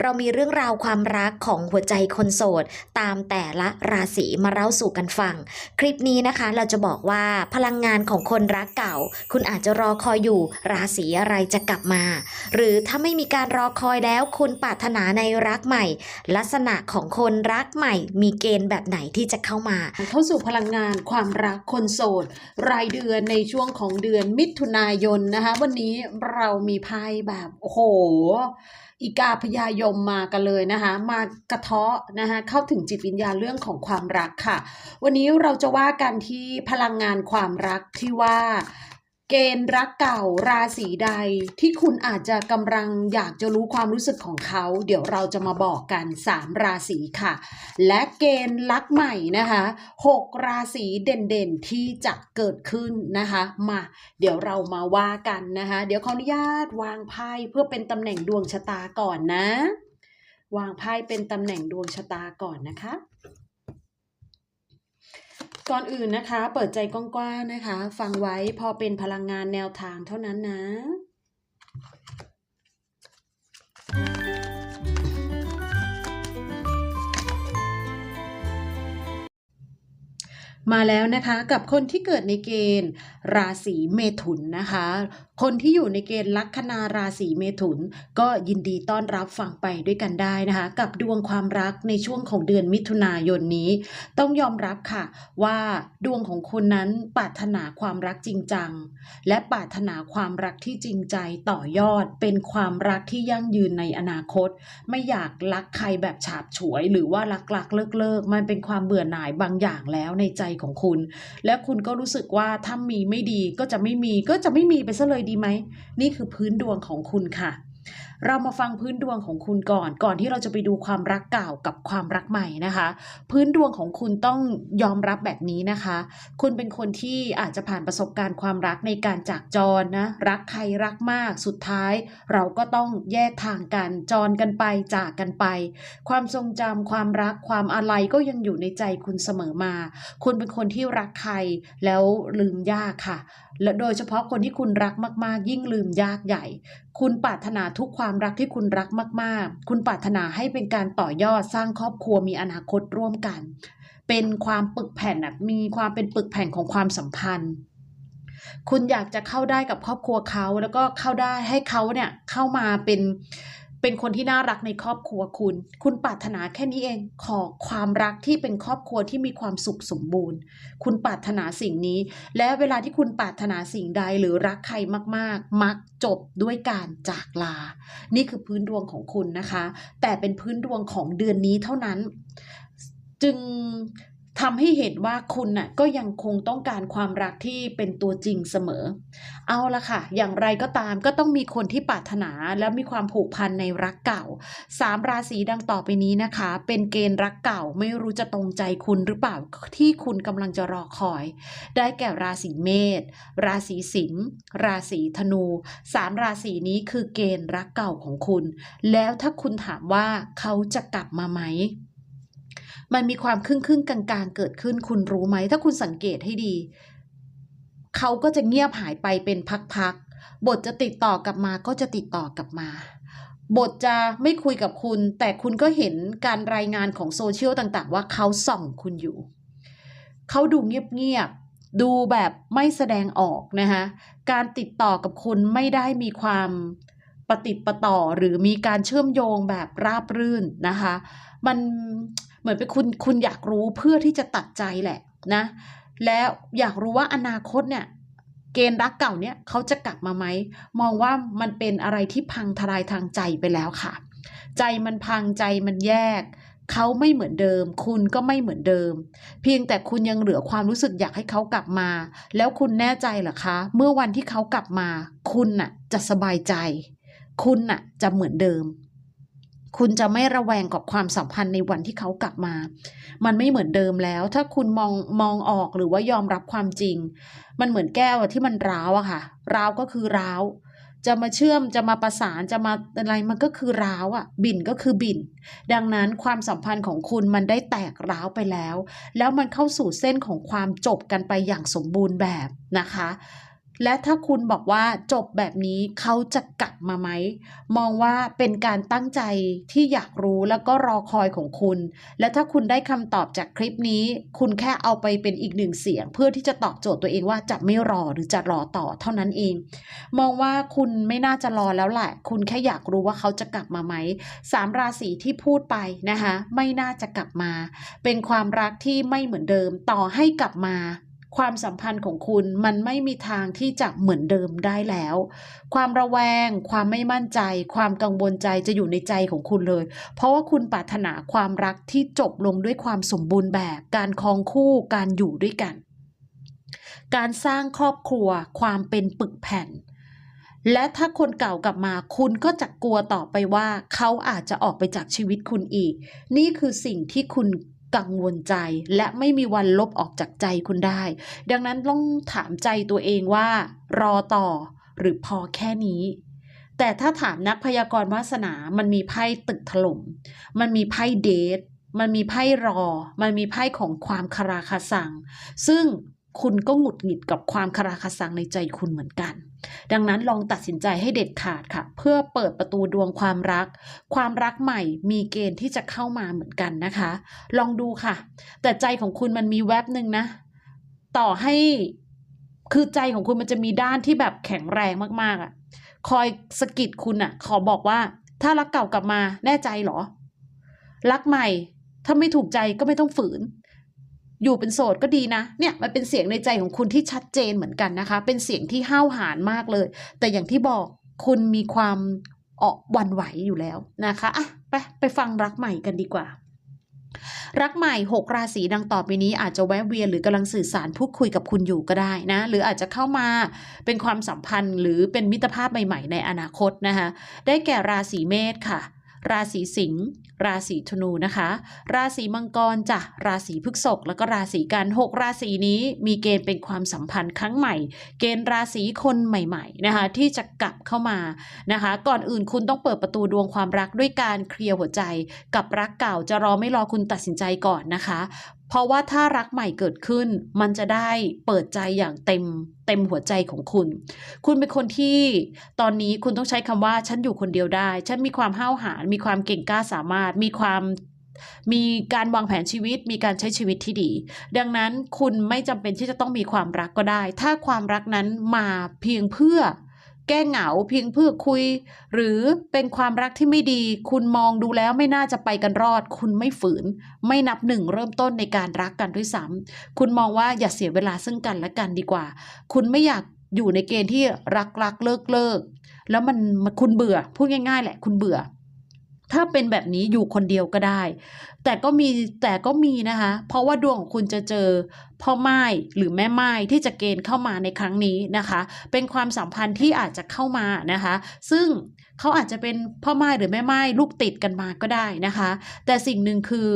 เรามีเรื่องราวความรักของหัวใจคนโสด ตามแต่ละราศีมาเล่าสู่กันฟัง คลิปนี้นะคะเราจะบอกว่าพลังงานของคนรักเก่า คุณอาจจะรอคอยอยู่ราศีอะไรจะกลับมา หรือถ้าไม่มีการรอคอยแล้วคุณปรารถนาในรักใหม่ ลักษณะของคนรักใหม่ มีเกณฑ์แบบไหนที่จะเข้ามา เข้าสู่พลังงานความรักคนโสด รายเดือนในช่วงของเดือนมิถุนายนนะคะ วันนี้เรามีไพ่แบบโอ้โห อีกาพยายมมากันเลยนะคะมากระเทาะนะคะเข้าถึงจิตวิญญาณเรื่องของความรักค่ะ วันนี้เราจะว่ากันที่พลังงานความรักที่ว่า เกณฑ์รักเก่าราศีใดที่คุณอาจจะกำลังอยากจะรู้ความรู้สึกของเขา เดี๋ยวเราจะมาบอกกัน 3 ราศีค่ะ และเกณฑ์รักใหม่นะคะ6ราศีเด่นๆที่จะเกิดขึ้นนะคะมาเดี๋ยวเรามาว่ากันนะคะ เดี๋ยวขออนุญาตวางไพ่เพื่อเป็นตำแหน่งดวงชะตาก่อนนะ วางไพ่เป็นตำแหน่งดวงชะตาก่อนนะคะ ก่อนอื่นนะคะ เปิดใจกว้างๆนะคะ ฟังไว้พอเป็นพลังงานแนวทางเท่านั้นนะ มาแล้วนะคะกับคนที่เกิดในเกณฑ์ ราศีเมถุนนะคะ คนที่อยู่ในเกณฑ์ลัคนาราศีเมถุน ก็ยินดีต้อนรับฟังไปด้วยกันได้นะคะ กับดวงความรักในช่วงของเดือนมิถุนายนนี้ ต้องยอมรับค่ะ ว่าดวงของคุณนั้นปรารถนาความรักจริงจัง และปรารถนาความรักที่จริงใจต่อยอดเป็นความรักที่ยั่งยืนในอนาคต ไม่อยากรักใครแบบฉาบฉวย หรือว่ารักรักเลิกเลิกๆมันเป็นความเบื่อหน่ายบางอย่างแล้วในใจของคุณ และคุณก็รู้สึกว่าถ้ามีไม่ดีก็จะไม่มีก็จะไม่มีไปซะเลยดีไหม นี่คือพื้นดวงของคุณค่ะ เรามาฟังพื้นดวงของคุณก่อน ก่อนที่เราจะไปดูความรักเก่ากับความรักใหม่นะคะ พื้นดวงของคุณต้องยอมรับแบบนี้นะคะ คุณเป็นคนที่อาจจะผ่านประสบการณ์ความรักในการจากจรนะ รักใครรักมาก สุดท้าย เราก็ต้องแยกทางกันจรกันไปจากกันไป ความทรงจำความรักความอะไรก็ยังอยู่ในใจคุณเสมอมา คุณเป็นคนที่รักใครแล้วลืมยากค่ะ และโดยเฉพาะคนที่คุณรักมาก ๆ ยิ่งลืมยากใหญ่ คุณปรารถนาทุกความความรักที่คุณรักมาก ๆ คุณปรารถนาให้เป็นการต่อยอดสร้างครอบครัวมีอนาคตร่วมกัน เป็นความปึกแผ่นอะมีความเป็นปึกแผ่นของความสัมพันธ์ คุณอยากจะเข้าได้กับครอบครัวเขาแล้วก็เข้าได้ให้เขาเนี่ยเข้ามาเป็น เป็นคนที่น่ารักในครอบครัวคุณ คุณปรารถนาแค่นี้เอง ขอความรักที่เป็นครอบครัวที่มีความสุขสมบูรณ์ คุณปรารถนาสิ่งนี้ และเวลาที่คุณปรารถนาสิ่งใดหรือรักใครมาก ๆ มักจบด้วยการจากลา นี่คือพื้นดวงของคุณนะคะ แต่เป็นพื้นดวงของเดือนนี้เท่านั้น จึง ทำให้เห็นว่าคุณน่ะก็ยังคงต้องการความรักที่เป็นตัวจริงเสมอ เอาละค่ะ อย่างไรก็ตามก็ต้องมีคนที่ปรารถนาและมีความผูกพันในรักเก่าสามราศีดังต่อไปนี้นะคะ เป็นเกณฑ์รักเก่าไม่รู้จะตรงใจคุณหรือเปล่าที่คุณกำลังจะรอคอย ได้แก่ราศีเมษราศีสิงห์ราศีธนูสามราศีนี้คือเกณฑ์รักเก่าของคุณ แล้วถ้าคุณถามว่าเขาจะกลับมาไหม มันมีความครึ่งครึ่งกลางๆ เกิดขึ้นคุณรู้ไหม ถ้าคุณสังเกตให้ดี เขาก็จะเงียบหายไปเป็นพักๆ บทจะติดต่อกลับมาก็จะติดต่อกลับมา บทจะไม่คุยกับคุณ แต่คุณก็เห็นการรายงานของโซเชียลต่างๆ ว่าเขาส่องคุณอยู่ เขาดูเงียบๆ ดูแบบไม่แสดงออกนะคะการติดต่อกับคุณไม่ได้มีความปฏิดประต่อหรือมีการเชื่อมโยงแบบราบรื่นนะคะ มัน เหมือนเป็นคุณคุณอยากรู้เพื่อที่จะตัดใจแหละนะ แล้วอยากรู้ว่าอนาคตเนี่ย เกณฑ์รักเก่าเนี่ยเขาจะกลับมาไหมมองว่ามันเป็นอะไรที่พังทลายทางใจไปแล้วค่ะ ใจมันพังใจมันแยกเขาไม่เหมือนเดิม คุณก็ไม่เหมือนเดิม เพียงแต่คุณยังเหลือความรู้สึกอยากให้เขากลับมา แล้วคุณแน่ใจเหรอคะ เมื่อวันที่เขากลับมา คุณน่ะจะสบายใจ คุณน่ะจะเหมือนเดิม คุณจะไม่ระแวงกับความสัมพันธ์ในวันที่เขากลับมา มันไม่เหมือนเดิมแล้ว ถ้าคุณมองมองออกหรือว่ายอมรับความจริง มันเหมือนแก้วที่มันร้าวอะค่ะ ร้าวก็คือร้าว จะมาเชื่อมจะมาประสานจะมาอะไรมันก็คือร้าวอะ่ะบิ่นก็คือบิ่น ดังนั้นความสัมพันธ์ของคุณมันได้แตกร้าวไปแล้ว แล้วมันเข้าสู่เส้นของความจบกันไปอย่างสมบูรณ์แบบนะคะ และถ้าคุณบอกว่าจบแบบนี้เขาจะกลับมาไหม มองว่าเป็นการตั้งใจที่อยากรู้แล้วก็รอคอยของคุณ และถ้าคุณได้คำตอบจากคลิปนี้ คุณแค่เอาไปเป็นอีกหนึ่งเสียง เพื่อที่จะตอบโจทย์ตัวเองว่าจะไม่รอหรือจะรอต่อเท่านั้นเอง มองว่าคุณไม่น่าจะรอแล้วแหละ คุณแค่อยากรู้ว่าเขาจะกลับมาไหมสามราศีที่พูดไปนะคะ ไม่น่าจะกลับมา เป็นความรักที่ไม่เหมือนเดิมต่อให้กลับมา ความสัมพันธ์ของคุณมันไม่มีทางที่จะเหมือนเดิมได้แล้ว ความระแวง ความไม่มั่นใจ ความกังวลใจจะอยู่ในใจของคุณเลย เพราะว่าคุณปรารถนาความรักที่จบลงด้วยความสมบูรณ์แบบ การครองคู่การอยู่ด้วยกัน การสร้างครอบครัว ความเป็นปึกแผ่นและถ้าคนเก่ากลับมาคุณก็จะกลัวต่อไปว่า เขาอาจจะออกไปจากชีวิตคุณอีก นี่คือสิ่งที่คุณ กังวลใจ และไม่มีวันลบออกจากใจคุณได้ ดังนั้นต้องถามใจตัวเองว่า รอต่อหรือพอแค่นี้ แต่ถ้าถามนักพยากรณ์วาสนา มันมีไพ่ตึกถล่ม มันมีไพ่เดท มันมีไพ่รอ มันมีไพ่ของความคาราคาซัง ซึ่งคุณก็หงุดหงิดกับความคาราคาซังในใจคุณเหมือนกัน ดังนั้นลองตัดสินใจให้เด็ดขาดค่ะ เพื่อเปิดประตูดวงความรัก ความรักใหม่มีเกณฑ์ที่จะเข้ามาเหมือนกันนะคะ ลองดูค่ะ แต่ใจของคุณมันมีแวบหนึ่งนะ ต่อให้คือใจของคุณมันจะมีด้านที่แบบแข็งแรงมากๆอะ่ะ คอยสกิดคุณอะ่ะ ขอบอกว่า ถ้ารักเก่ากลับมาแน่ใจเหรอ รักใหม่ ถ้าไม่ถูกใจก็ไม่ต้องฝืน อยู่เป็นโสดก็ดีนะ เนี่ยมันเป็นเสียงในใจของคุณที่ชัดเจนเหมือนกันนะคะ เป็นเสียงที่ห้าวหาญมากเลย แต่อย่างที่บอกคุณมีความเออหวันไหวอยู่แล้วนะคะอะไปไปฟังรักใหม่กันดีกว่า รักใหม่ 6 ราศีดังต่อไปนี้อาจจะแวะเวียนหรือกำลังสื่อสารพูดคุยกับคุณอยู่ก็ได้นะ หรืออาจจะเข้ามาเป็นความสัมพันธ์ หรือเป็นมิตรภาพใหม่ ๆ ในอนาคตนะคะได้แก่ราศีเมษค่ะ ราศีสิงห์ราศีธนูนะคะ ราศีมังกรจ้ะราศีพฤษภแล้วก็ราศีกัน6ราศีนี้มีเกณฑ์เป็นความสัมพันธ์ครั้งใหม่ เกณฑ์ราศีคนใหม่ๆนะคะที่จะกลับเข้ามานะคะ ก่อนอื่นคุณต้องเปิดประตูดวงความรักด้วยการเคลียร์หัวใจ กับรักเก่าจะรอไม่รอคุณตัดสินใจก่อนนะคะ เพราะว่าถ้ารักใหม่เกิดขึ้น มันจะได้เปิดใจอย่างเต็มเต็มหัวใจของคุณ คุณเป็นคนที่ตอนนี้คุณต้องใช้คำว่า ฉันอยู่คนเดียวได้ ฉันมีความห้าวหาญมีความเก่งกล้าสามารถ มีความมีการวางแผนชีวิต มีการใช้ชีวิตที่ดี ดังนั้นคุณไม่จำเป็นที่จะต้องมีความรักก็ได้ ถ้าความรักนั้นมาเพียงเพื่อ แก้เหงาเพียงเพื่อคุย หรือเป็นความรักที่ไม่ดี คุณมองดูแล้วไม่น่าจะไปกันรอด คุณไม่ฝืน ไม่นับหนึ่งเริ่มต้นในการรักกันด้วยซ้ำคุณมองว่าอย่าเสียเวลาซึ่งกันและกันดีกว่า คุณไม่อยากอยู่ในเกณฑ์ที่รักรักเลิกเลิกแล้วมันมันคุณเบื่อพูดง่าย ๆ แหละ คุณเบื่อ ถ้าเป็นแบบนี้อยู่คนเดียวก็ได้ แต่ก็มีแต่ก็มีนะคะ เพราะว่าดวงของคุณจะเจอพ่อไม้หรือแม่ไม้ที่จะเกณฑ์เข้ามาในครั้งนี้นะคะ เป็นความสัมพันธ์ที่อาจจะเข้ามานะคะ ซึ่ง เขาอาจจะเป็นพ่อไม้หรือแม่ไม้ลูกติดกันมาก็ได้นะคะ แต่สิ่งหนึ่งคือ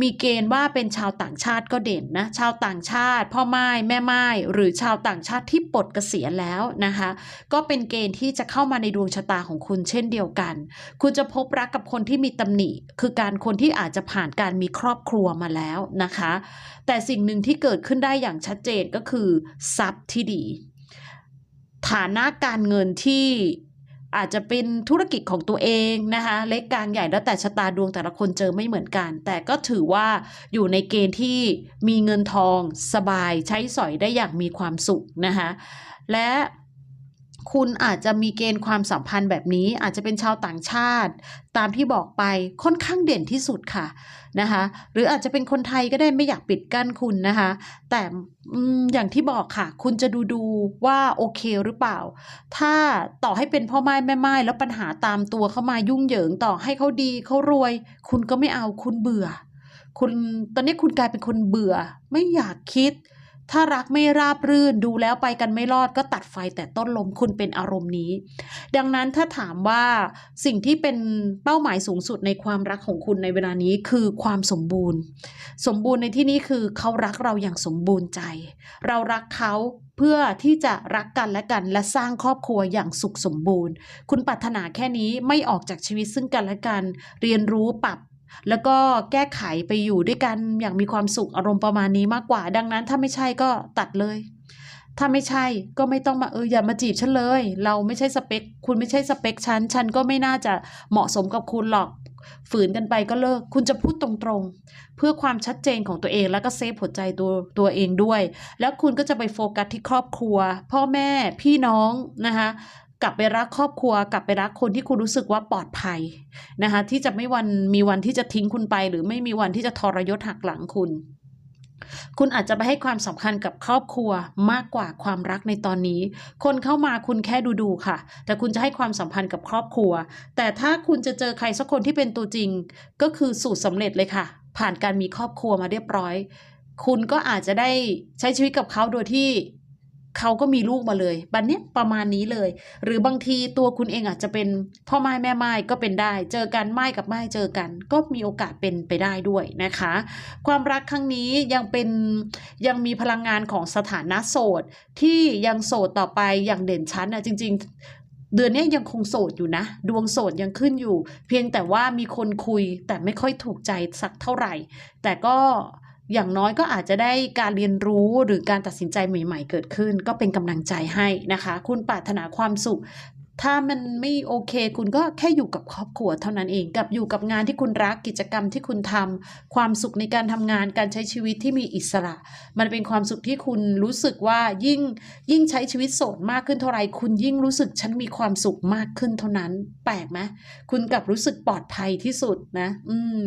มีเกณฑ์ว่าเป็นชาวต่างชาติก็เด่นนะชาวต่างชาติ พ่อไม้แม่ไม้หรือชาวต่างชาติที่ปลดเกษียณแล้วนะคะ ก็เป็นเกณฑ์ที่จะเข้ามาในดวงชะตาของคุณเช่นเดียวกัน คุณจะพบรักกับคนที่มีตำหนิ คือการคนที่อาจจะผ่านการมีครอบครัวมาแล้วนะคะ แต่สิ่งหนึ่งที่เกิดขึ้นได้อย่างชัดเจนก็คือทรัพย์ที่ดี ฐานะการเงินที่ อาจจะเป็นธุรกิจของตัวเองนะคะ เล็กกลางใหญ่แล้วแต่ชะตาดวงแต่ละคนเจอไม่เหมือนกัน แต่ก็ถือว่าอยู่ในเกณฑ์ที่มีเงินทองสบายใช้สอยได้อย่างมีความสุขนะคะและคุณอาจจะมีเกณฑ์ความสัมพันธ์แบบนี้อาจจะเป็นชาวต่างชาติ ตามที่บอกไปค่อนข้างเด่นที่สุดค่ะ นะคะ หรืออาจจะเป็นคนไทยก็ได้ไม่อยากปิดกั้นคุณนะคะ แต่อย่างที่บอกค่ะ คุณจะดูดูว่าโอเคหรือเปล่า ถ้าต่อให้เป็นพ่อไม้แม่ไม้แล้วปัญหาตามตัวเข้ามายุ่งเหยิงต่อให้เขาดีเขารวย คุณก็ไม่เอาคุณเบื่อ คุณตอนนี้คุณกลายเป็นคนเบื่อ ไม่อยากคิด ถ้ารักไม่ราบรื่นดูแล้วไปกันไม่รอดก็ตัดไฟแต่ต้นลมคุณเป็นอารมณ์นี้ ดังนั้นถ้าถามว่าสิ่งที่เป็นเป้าหมายสูงสุดในความรักของคุณในเวลานี้คือความสมบูรณ์ สมบูรณ์ในที่นี้คือเขารักเราอย่างสมบูรณ์ใจ เรารักเขาเพื่อที่จะรักกันและกันและสร้างครอบครัวอย่างสุขสมบูรณ์ คุณปรารถนาแค่นี้ไม่ออกจากชีวิตซึ่งกันและกัน เรียนรู้ปรับ แล้วก็แก้ไขไปอยู่ด้วยกันอย่างมีความสุขอารมณ์ประมาณนี้มากกว่า ดังนั้นถ้าไม่ใช่ก็ตัดเลย ถ้าไม่ใช่ก็ไม่ต้องมาเอออย่ามาจีบฉันเลย เราไม่ใช่สเปค คุณไม่ใช่สเปคฉันฉันก็ไม่น่าจะเหมาะสมกับคุณหรอกฝืนกันไปก็เลิก คุณจะพูดตรงๆ เพื่อความชัดเจนของตัวเองแล้วก็เซฟหัวใจตัวตัวเองด้วย แล้วคุณก็จะไปโฟกัสที่ครอบครัว พ่อแม่พี่น้องนะคะ กลับไปรักครอบครัว กลับไปรักคนที่คุณรู้สึกว่าปลอดภัยนะคะที่จะไม่วันมีวันที่จะทิ้งคุณไป หรือไม่มีวันที่จะทรยศหักหลังคุณคุณอาจจะไปให้ความสำคัญกับครอบครัวมากกว่าความรักในตอนนี้ คนเข้ามาคุณแค่ดูดูๆค่ะ แต่คุณจะให้ความสัมพันธ์กับครอบครัว แต่ถ้าคุณจะเจอใครสักคนที่เป็นตัวจริง ก็คือสูตรสำเร็จเลยค่ะ ผ่านการมีครอบครัวมาเรียบร้อย คุณก็อาจจะได้ใช้ชีวิตกับเขาโดยที่ เขาก็มีลูกมาเลยบันเนี้ยประมาณนี้เลย หรือบางทีตัวคุณเองอาจจะเป็นพ่อไม้แม่ไม้ก็เป็นได้ เจอกันไม้กับไม้เจอกัน ก็มีโอกาสเป็นไปได้ด้วยนะคะ ความรักครั้งนี้ยังเป็นยังมีพลังงานของสถานะโสด ที่ยังโสดต่อไปอย่างเด่นชัดนะจริง ๆ เดือนนี้ยังคงโสดอยู่นะ ดวงโสดยังขึ้นอยู่ เพียงแต่ว่ามีคนคุยแต่ไม่ค่อยถูกใจสักเท่าไหร่ แต่ก็ อย่างน้อยก็อาจจะได้การเรียนรู้หรือการตัดสินใจใหม่ ๆ เกิดขึ้น ก็เป็นกำลังใจให้นะคะ คุณปรารถนาความสุข ถ้ามันไม่โอเค คุณก็แค่อยู่กับครอบครัวเท่านั้นเอง กับอยู่กับงานที่คุณรักกิจกรรมที่คุณทำความสุขในการทำงานการใช้ชีวิตที่มีอิสระ มันเป็นความสุขที่คุณรู้สึกว่ายิ่งยิ่งใช้ชีวิตโสดมากขึ้นเท่าไหร่คุณยิ่งรู้สึกฉันมีความสุขมากขึ้นเท่านั้น แปลกไหมคุณกลับรู้สึกปลอดภัยที่สุดนะ อืม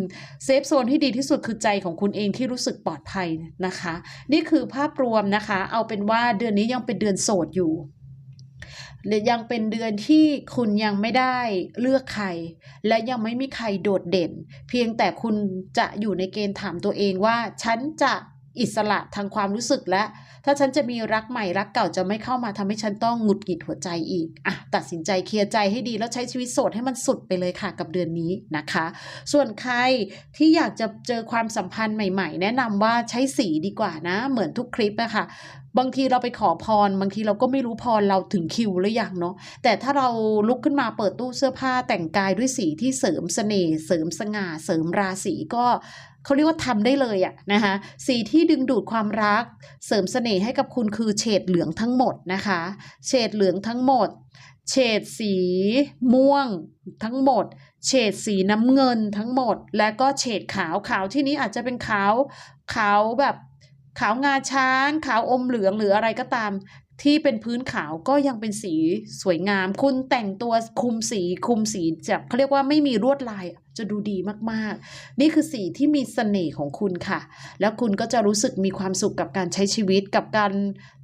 เซฟโซนที่ดีที่สุดคือใจของคุณเองที่รู้สึกปลอดภัยนะคะ นี่คือภาพรวมนะคะ เอาเป็นว่าเดือนนี้ยังเป็นเดือนโสดอยู่ หรือยังเป็นเดือนที่คุณยังไม่ได้เลือกใคร และยังไม่มีใครโดดเด่น เพียงแต่คุณจะอยู่ในเกณฑ์ถามตัวเองว่า ฉันจะอิสระทางความรู้สึกและ ถ้าฉันจะมีรักใหม่รักเก่าจะไม่เข้ามาทำให้ฉันต้องหงุดหงิดหัวใจอีกอะตัดสินใจเคลียร์ใจให้ดีแล้วใช้ชีวิตโสดให้มันสุดไปเลยค่ะกับเดือนนี้นะคะ ส่วนใครที่อยากจะเจอความสัมพันธ์ใหม่ ๆ แนะนำว่าใช้สีดีกว่านะ เหมือนทุกคลิปอะคะ บางทีเราไปขอพร บางทีเราก็ไม่รู้พรเราถึงคิวหรือยังเนาะแต่ถ้าเราลุกขึ้นมาเปิดตู้เสื้อผ้าแต่งกายด้วยสีที่เสริมเสน่ห์เสริมสง่า เสริมราศีก็เขาเรียกว่าทำได้เลยอะนะคะสีที่ดึงดูดความรัก เสริมเสน่ห์ให้กับคุณคือเฉดเหลืองทั้งหมดนะคะ เฉดเหลืองทั้งหมด เฉดสีม่วงทั้งหมด เฉดสีน้ำเงินทั้งหมด และก็เฉดขาวขาวที่นี้อาจจะเป็นขาวขาวแบบ ขาวงาช้าง ขาวอมเหลืองหรืออะไรก็ตาม ที่เป็นพื้นขาวก็ยังเป็นสีสวยงาม คุณแต่งตัวคุมสีคุมสีแบบเขาเรียกว่าไม่มีลวดลายอะ จะดูดีมากๆ นี่คือสีที่มีเสน่ห์ของคุณค่ะ แล้วคุณก็จะรู้สึกมีความสุขกับการใช้ชีวิตกับการ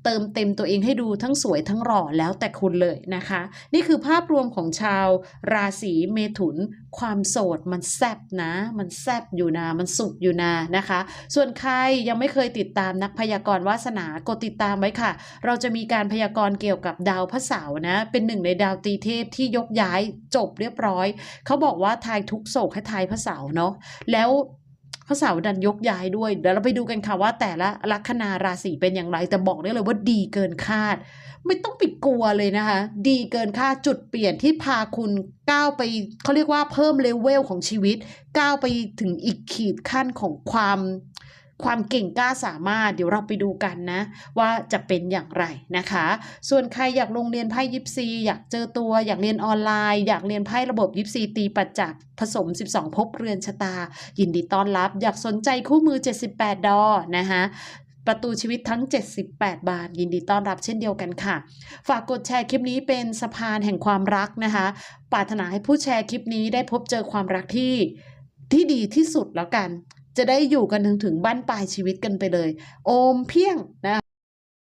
เติมเต็มตัวเองให้ดูทั้งสวยทั้งหล่อแล้วแต่คุณเลยนะคะ นี่คือภาพรวมของชาวราศีเมถุน ความโสดมันแซบนะ มันแซบอยู่นะมันสุดอยู่นะนะคะ ส่วนใครยังไม่เคยติดตามนักพยากรณ์วาสนากดติดตามไว้ค่ะ เราจะมีการพยากรณ์เกี่ยวกับดาวพระเสาร์นะ เป็นหนึ่งในดาวตีเทพที่ยกย้ายจบเรียบร้อย เขาบอกว่าทายทุกโศกให้ทายพระเสาเนาะแล้วพระเสาดันยกย้ายด้วยเดี๋ยวเราไปดูกันค่ะว่า แต่ละลัคนาราศีเป็นอย่างไร แต่บอกได้เลยว่าดีเกินคาด ไม่ต้องปิดกลัวเลยนะคะ ดีเกินคาดจุดเปลี่ยนที่พาคุณก้าวไปเขาเรียกว่าเพิ่มเลเวลของชีวิตก้าวไปถึงอีกขีดขั้นของความ ความเก่งกล้าสามารถ เดี๋ยวเราไปดูกันนะ ว่าจะเป็นอย่างไรนะคะ ส่วนใครอยากลงเรียนไพ่ยิปซีอยากเจอตัวอยากเรียนออนไลน์ อยากเรียนไพ่ระบบยิปซีตีปัจจักผสม 12 ภพเรือนชะตา ยินดีต้อนรับ อยากสนใจคู่มือ 78 ดอนะคะประตูชีวิตทั้ง 78 บาทยินดีต้อนรับเช่นเดียวกันค่ะ ฝากกดแชร์คลิปนี้เป็นสะพานแห่งความรักนะคะ ปรารถนาให้ผู้แชร์คลิปนี้ได้พบเจอความรักที่ที่ดีที่สุดแล้วกัน จะได้อยู่กันถึงถึงบ้านปลายชีวิตกันไปเลย โอมเพียงนะคะ